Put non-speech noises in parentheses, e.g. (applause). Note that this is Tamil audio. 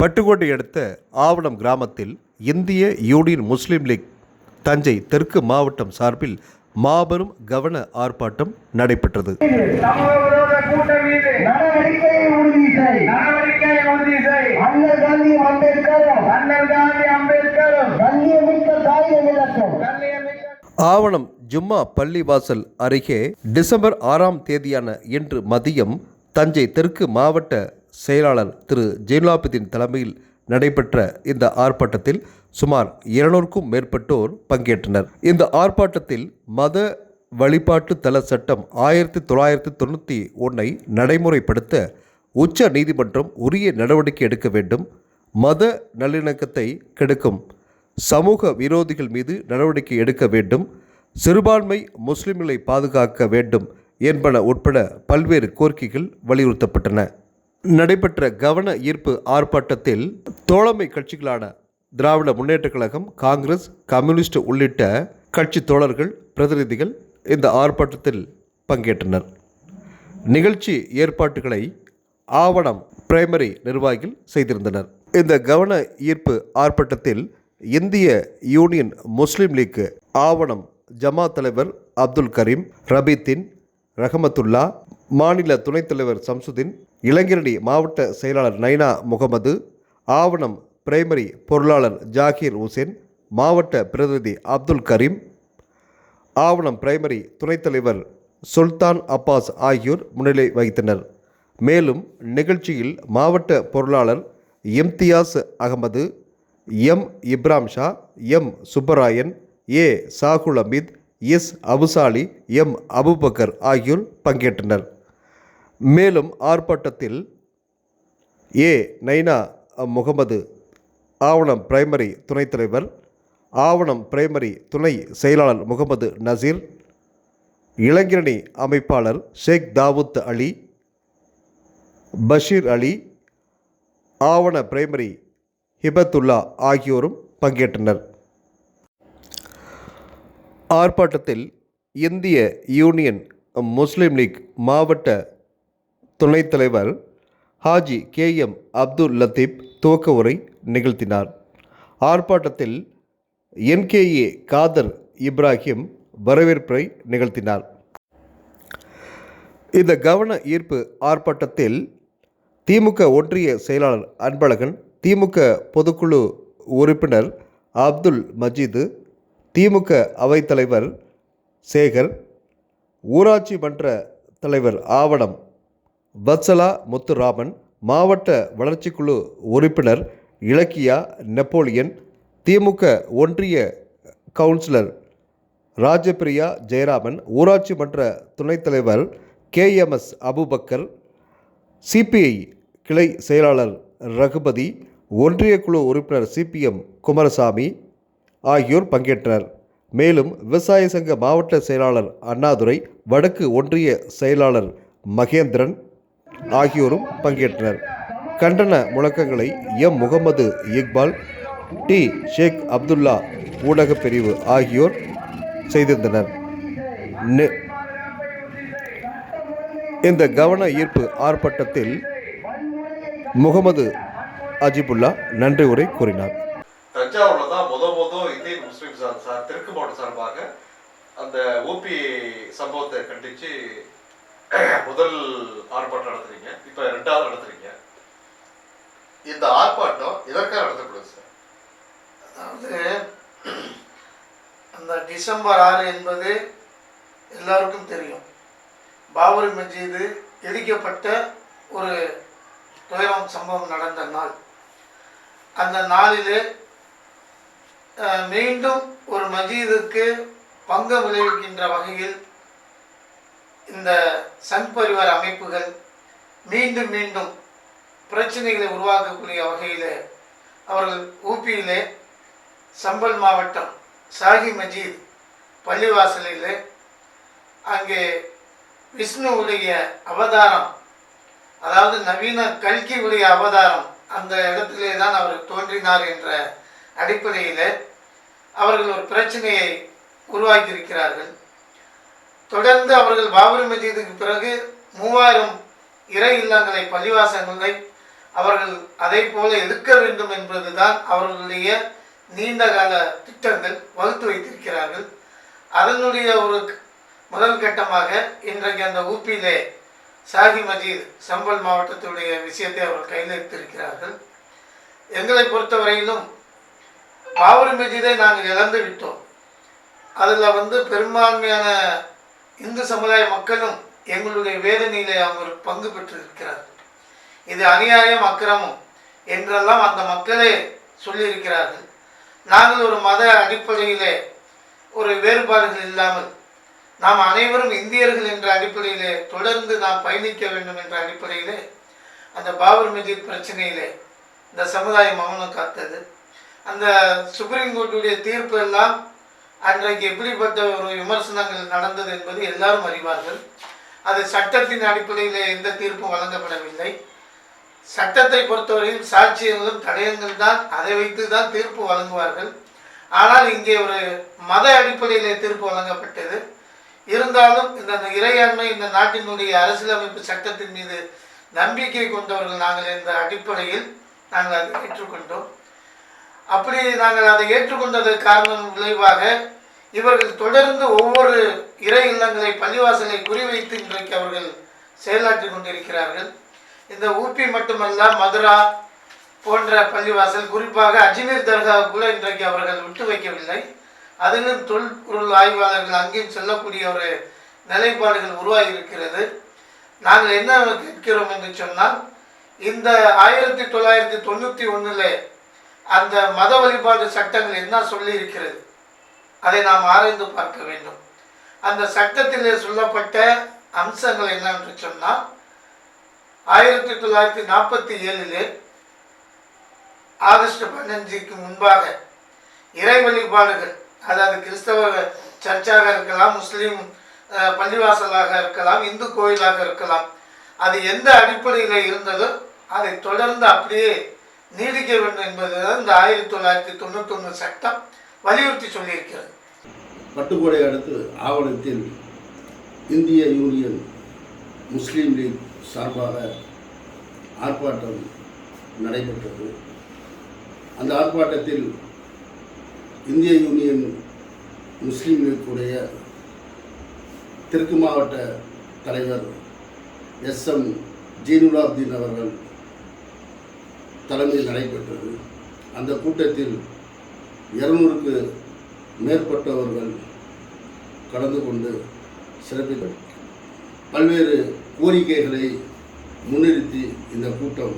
பட்டுக்கோட்டை அடுத்த ஆவணம் கிராமத்தில் இந்திய யூனியன் முஸ்லீம் லீக் தஞ்சை தெற்கு மாவட்டம் சார்பில் மாபெரும் கவன ஆர்ப்பாட்டம் நடைபெற்றது. ஆவணம் ஜும்மா பள்ளிவாசல் அருகே டிசம்பர் ஆறாம் தேதியான இன்று மதியம் தஞ்சை தெற்கு மாவட்ட செயலாளர் திரு ஜெயலாபதியின் தலைமையில் நடைபெற்ற இந்த ஆர்ப்பாட்டத்தில் சுமார் இருநூறுக்கும் மேற்பட்டோர் பங்கேற்றனர். இந்த ஆர்ப்பாட்டத்தில் மத வழிபாட்டு தல சட்டம் ஆயிரத்தி தொள்ளாயிரத்தி தொண்ணூற்றி ஒன்றை நடைமுறைப்படுத்த உச்ச நீதிமன்றம் உரிய நடவடிக்கை எடுக்க வேண்டும். மத நல்லிணக்கத்தை கெடுக்கும். சமூக விரோதிகள் மீது நடவடிக்கை எடுக்க வேண்டும். சிறுபான்மை முஸ்லிம்களை பாதுகாக்க வேண்டும் என்பன உட்பட பல்வேறு கோரிக்கைகள் வலியுறுத்தப்பட்டன. நடைபெற்ற கவன ஈர்ப்பு ஆர்ப்பாட்டத்தில் தோழமை கட்சிகளான திராவிட முன்னேற்றக் கழகம் காங்கிரஸ் கம்யூனிஸ்ட் உள்ளிட்ட கட்சி தோழர்கள் பிரதிநிதிகள் இந்த ஆர்ப்பாட்டத்தில் பங்கேற்றனர். நிகழ்ச்சி ஏற்பாட்டுகளை ஆவணம் பிரைமரி நிர்வாகிகள் செய்திருந்தனர். இந்த கவன ஈர்ப்பு ஆர்ப்பாட்டத்தில் இந்திய யூனியன் முஸ்லீம் லீக் ஆவணம் ஜமாத் தலைவர் அப்துல் கரீம் ரபீத்தின் ரஹமத்துல்லா மாநில துணைத் தலைவர் சம்சுதீன் இளைஞரணி மாவட்ட செயலாளர் நைனா முகமது ஆவணம் பிரைமரி பொருளாளர் ஜாகீர் உசேன் மாவட்ட பிரதிநிதி அப்துல் கரீம் ஆவணம் பிரைமரி துணைத் தலைவர் சுல்தான் அப்பாஸ் ஆகியோர் முன்னிலை வகித்தனர். மேலும் நிகழ்ச்சியில் மாவட்ட பொருளாளர் Imtiaz Ahmed M Ibram Shah M Subbarayan A Sahul Hameed S Abusali M Abubakar ஆகியோர் பங்கேற்றனர். மேலும் ஆர்ப்பாட்டத்தில் ஏ. நைனா முகமது ஆவணம் பிரைமரி துணைத் தலைவர் ஆவணம் பிரைமரி துணை செயலாளர் முகமது நசீர் இளைஞரணி அமைப்பாளர் ஷேக் தாவூத் அலி பஷீர் அலி ஆவண பிரைமரி ஹிபத்துல்லா ஆகியோரும் பங்கேற்றனர். ஆர்ப்பாட்டத்தில் இந்திய யூனியன் முஸ்லீம் லீக் மாவட்ட துணைத் தலைவர் ஹாஜி கே எம் அப்துல் லத்தீப் துவக்க உரை நிகழ்த்தினார். ஆர்ப்பாட்டத்தில் என்கேஏ காதர் இப்ராஹிம் வரவேற்பை நிகழ்த்தினார். இந்த கவன ஈர்ப்பு ஆர்ப்பாட்டத்தில் திமுக ஒன்றிய செயலாளர் அன்பழகன் திமுக பொதுக்குழு உறுப்பினர் அப்துல் மஜீது திமுக அவைத்தலைவர் சேகர் ஊராட்சி மன்ற தலைவர் ஆவணம் வத்சலா முத்துராமன் மாவட்ட வளர்ச்சிக்குழு உறுப்பினர் இலக்கியா நெப்போலியன் திமுக ஒன்றிய கவுன்சிலர் ராஜபிரியா ஜெயராமன் ஊராட்சி மன்ற துணைத் தலைவர் கேஎம்எஸ் அபுபக்கர் சிபிஐ கிளை செயலாளர் ரகுபதி ஒன்றிய குழு உறுப்பினர் சிபிஎம் குமாரசாமி ஆகியோர் பங்கேற்றனர். மேலும் விவசாய சங்க மாவட்ட செயலாளர் அண்ணாதுரை வடக்கு ஒன்றிய செயலாளர் மகேந்திரன் ஆகியோரும் பங்கேற்றனர். கண்டன முழக்கங்களை எம். முகமது இக்பால் டி. ஷேக் அப்துல்லா ஊடகப் பிரிவு ஆகியோர் செய்திருந்தனர். இந்த கவன ஈர்ப்பு ஆர்ப்பாட்டத்தில் முகமது அஜிபுல்லா நன்றி உரை கூறினார். தஞ்சாவூர்ல தான் முத முத இந்தியன் முஸ்லீம் சார் தெற்கு மாவட்ட சார்பாக அந்த ஓபி சம்பவத்தை கண்டிச்சு (clears throat) முதல் ஆர்ப்பாட்டம் நடத்துறீங்க. இப்ப ரெண்டாவது நடத்துறீங்க. இந்த ஆர்ப்பாட்டம் எதற்காக நடத்தப்படுது சார்? அதாவது அந்த டிசம்பர் ஆறு என்பது எல்லாருக்கும் தெரியும். பாபரி மஜீது இடிக்கப்பட்ட ஒரு துயரம் சம்பவம் நடந்த நாள். அந்த நாளிலே மீண்டும் ஒரு மஜீதுக்கு பங்கம் விளைவிக்கின்ற வகையில் இந்த சண்பரிவார் அமைப்புகள் மீண்டும் மீண்டும் பிரச்சனைகளை உருவாக்கக்கூடிய வகையில் அவர்கள் ஊப்பியிலே சம்பல் மாவட்டம் சாகி மஜீத் பள்ளிவாசலிலே அங்கே விஷ்ணுவுடைய அவதாரம் அதாவது நவீன கல்கியுடைய அவதாரம் அந்த இடத்திலே தான் அவர் தோன்றினார் என்ற அடிப்படையில் அவர்கள் ஒரு பிரச்சனையை உருவாக்கியிருக்கிறார்கள். தொடர்ந்து அவர்கள் பாபரி மஜீதுக்கு பிறகு மூவாயிரம் இறை இல்லங்களை பள்ளிவாசங்களை அவர்கள் அதை போல எடுக்க வேண்டும் என்பதுதான் அவர்களுடைய நீண்ட கால திட்டங்கள் வகுத்து வைத்திருக்கிறார்கள். அதனுடைய ஒரு முதல் கட்டமாக இன்றைக்கு அந்த ஊப்பியிலே சாஹி மஜீத் சம்பல் மாவட்டத்துடைய விஷயத்தை அவர் கையில் எடுத்திருக்கிறார்கள். எங்களை பொறுத்தவரையிலும் பாபரி மஜீதை நாங்கள் இழந்து விட்டோம். அதில் வந்து பெரும்பான்மையான இந்து சமுதாய மக்களும் எங்களுடைய வேதனையிலே அவர் பங்கு பெற்றிருக்கிறார் இது அநியாயம் அக்கிரமம் என்றெல்லாம் அந்த மக்களே சொல்லியிருக்கிறார்கள். நாங்கள் ஒரு மத அடிப்படையிலே ஒரு வேறுபாடுகள் இல்லாமல் நாம் அனைவரும் இந்தியர்கள் என்ற அடிப்படையிலே தொடர்ந்து நாம் பயணிக்க வேண்டும் என்ற அடிப்படையிலே அந்த பாபர் மஜித் பிரச்சனையிலே இந்த சமுதாயம் மௌனம் காத்தது. அந்த சுப்ரீம் கோர்ட்டுடைய தீர்ப்பு எல்லாம் அன்றைக்கு எப்படிப்பட்ட ஒரு விமர்சனங்கள் நடந்தது என்பது எல்லாரும் அறிவார்கள். அது சட்டத்தின் அடிப்படையில் எந்த தீர்ப்பும் வழங்கப்படவில்லை. சட்டத்தை பொறுத்தவரையில் சாட்சியங்களும் தடயங்கள் தான். அதை வைத்து தான் தீர்ப்பு வழங்குவார்கள். ஆனால் இங்கே ஒரு மத அடிப்படையிலே தீர்ப்பு வழங்கப்பட்டது. இருந்தாலும் இந்த இறையாண்மை இந்த நாட்டினுடைய அரசியலமைப்பு சட்டத்தின் மீது நம்பிக்கை கொண்டவர்கள் நாங்கள் இந்த அடிப்படையில் நாங்கள் அதை ஏற்றுக்கொண்டோம். அப்படி நாங்கள் அதை ஏற்றுக்கொண்டதற்கு காரணம் விளைவாக இவர்கள் தொடர்ந்து ஒவ்வொரு இறை இல்லங்களை பள்ளிவாசலை குறிவைத்து இன்றைக்கு அவர்கள் செயலாற்றி கொண்டிருக்கிறார்கள். இந்த ஊபி மட்டுமல்ல மதுரா போன்ற பள்ளிவாசல் குறிப்பாக அஜ்மீர் தர்காவுக்குள்ள இன்றைக்கு அவர்கள் விட்டு வைக்கவில்லை. அதிலும் தொல்பொருள் ஆய்வாளர்கள் அங்கேயும் செல்லக்கூடிய ஒரு நிலைப்பாடுகள் உருவாகி இருக்கிறது நாங்கள் என்ன கேட்கிறோம் என்று சொன்னால் இந்த ஆயிரத்தி தொள்ளாயிரத்தி தொண்ணூற்றி ஒன்றில் அந்த மத வழிபாடு சட்டங்கள் என்ன சொல்லி இருக்கிறது? அதை நாம் ஆராய்ந்து பார்க்க வேண்டும். அந்த சட்டத்திலே சொல்லப்பட்ட அம்சங்கள் என்னென்று சொன்னால் ஆயிரத்தி தொள்ளாயிரத்தி நாற்பத்தி ஏழிலே ஆகஸ்ட் பதினஞ்சுக்கு முன்பாக இறை வழிபாடுகள் அதாவது கிறிஸ்தவ சர்ச்சாக இருக்கலாம் முஸ்லீம் பள்ளிவாசலாக இருக்கலாம் இந்து கோயிலாக இருக்கலாம் அது எந்த அடிப்படையில் இருந்ததோ அதை தொடர்ந்து அப்படியே நீடிக்க வேண்டும் என்பதுதான் இந்த ஆயிரத்தி தொள்ளாயிரத்தி தொண்ணூத்தொன்று சட்டம் வலியுறுத்தி சொல்லியிருக்கிறது. பட்டுக்கோடை அடுத்து ஆவணத்தில் இந்திய யூனியன் முஸ்லீம் லீக் சார்பாக ஆர்ப்பாட்டம் நடைபெற்றது. அந்த ஆர்ப்பாட்டத்தில் இந்திய யூனியன் முஸ்லீம் லீக்குடைய தெற்கு மாவட்ட தலைவர் எஸ் எம் ஜீனுலாப்தீன் அவர்கள் தலைமையில் நடைபெற்றது. அந்த கூட்டத்தில் இருநூறுக்கு மேற்பட்டவர்கள் கலந்து கொண்டு சிறப்பித்தார் பல்வேறு கோரிக்கைகளை முன்னிறுத்தி இந்த கூட்டம்